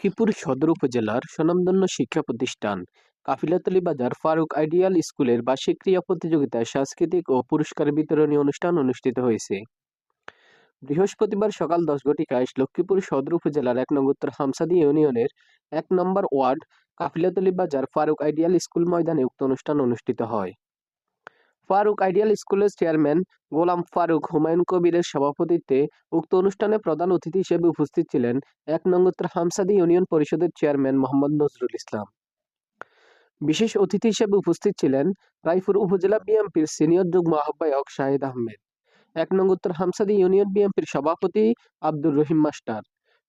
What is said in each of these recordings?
লক্ষ্মীপুর সদর উপজেলার স্বনামধন্য শিক্ষা প্রতিষ্ঠান। কাফিলাতলি বাজার ফারুক আইডিয়াল স্কুলের বার্ষিক ক্রীড়া প্রতিযোগিতায় সাংস্কৃতিক ও পুরস্কার বিতরণী অনুষ্ঠান অনুষ্ঠিত হয়েছে। বৃহস্পতিবার সকাল দশ ঘটিকায় লক্ষ্মীপুর সদর উপজেলার এক নং উত্তর হামসাদি ইউনিয়নের এক নম্বর ওয়ার্ড কাফিলাতলি বাজার ফারুক আইডিয়াল স্কুল ময়দানে উক্ত অনুষ্ঠান অনুষ্ঠিত হয়। ফারুক আইডিয়াল স্কুলের চেয়ারম্যান গোলাম ফারুক হুমায়ুন কবিরের সভাপতিত্বে উক্ত অনুষ্ঠানে প্রধান অতিথি হিসেবে উপস্থিত ছিলেন এক নং উত্তর হামসাদি ইউনিয়ন পরিষদের চেয়ারম্যান মোহাম্মদ নজরুল ইসলাম। বিশেষ অতিথি হিসেবে উপস্থিত ছিলেন রায়পুর উপজেলা বিএনপির সিনিয়র যুগ্ম আহ্বায়ক শাহিদ আহমেদ। এক নং হামসাদি ইউনিয়ন বিএনপির সভাপতি আব্দুর রহিম মাস্টার।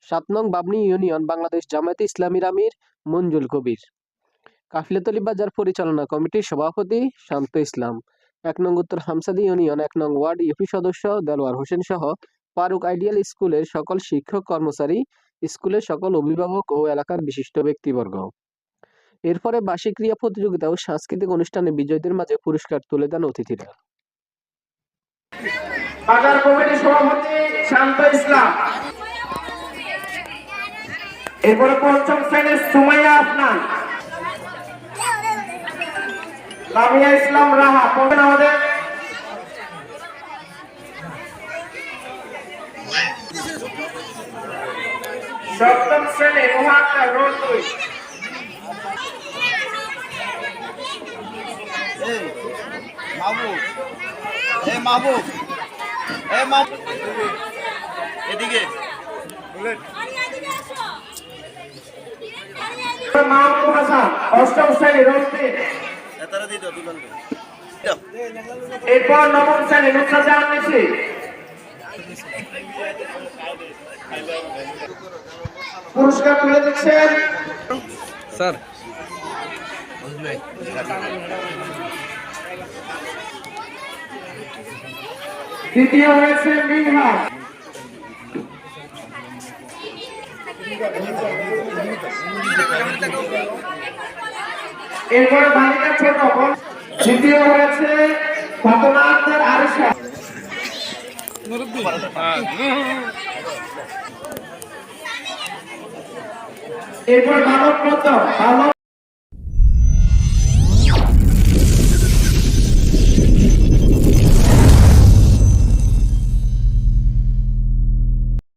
সাত নং বাবনি ইউনিয়ন বাংলাদেশ জামায়াতে ইসলামীর আমির মঞ্জুল কবির। কাফিলাতলী বাজার পরিচালনা কমিটির সভাপতি শান্ত ইসলাম। এক নং উত্তর হামসাদি ইউনিয়ন, এক নং ওয়ার্ড ইউপি সদস্য দেলোয়ার হোসেন সহ ফারুক আইডিয়াল স্কুলের সকল শিক্ষক, কর্মচারী, স্কুলের সকল অভিভাবক ও এলাকার বিশিষ্ট ব্যক্তিবর্গ। এরপরে বার্ষিক ক্রীড়া প্রতিযোগিতা ও সাংস্কৃতিক অনুষ্ঠানে বিজয়ীদের মাঝে পুরস্কার তুলে দেন অতিথিরা। বাজার সভাপতি শান্ত ইসলাম। এরপরে পঞ্চম শ্রেণির সুমাইয়া ইসলাম রাহা সপ্তম শ্রেণি মহাত্মা রোল দুই। মাহবুব এ মাহবুব এ মাহবুব। এদিকে। মাহবুব হাসান অষ্টম শ্রেণি তিন। দুজন এরপর নবম শ্রেণি নুসরাত জাহান নিশি। পুরস্কার তুলে দিচ্ছেন। স্যার। দ্বিতীয় হয়েছে মিনহাস এরপরে বালিকা ছোট। তৃতীয় হয়েছে ফাতেমা। আরিশা এরপর মানব মত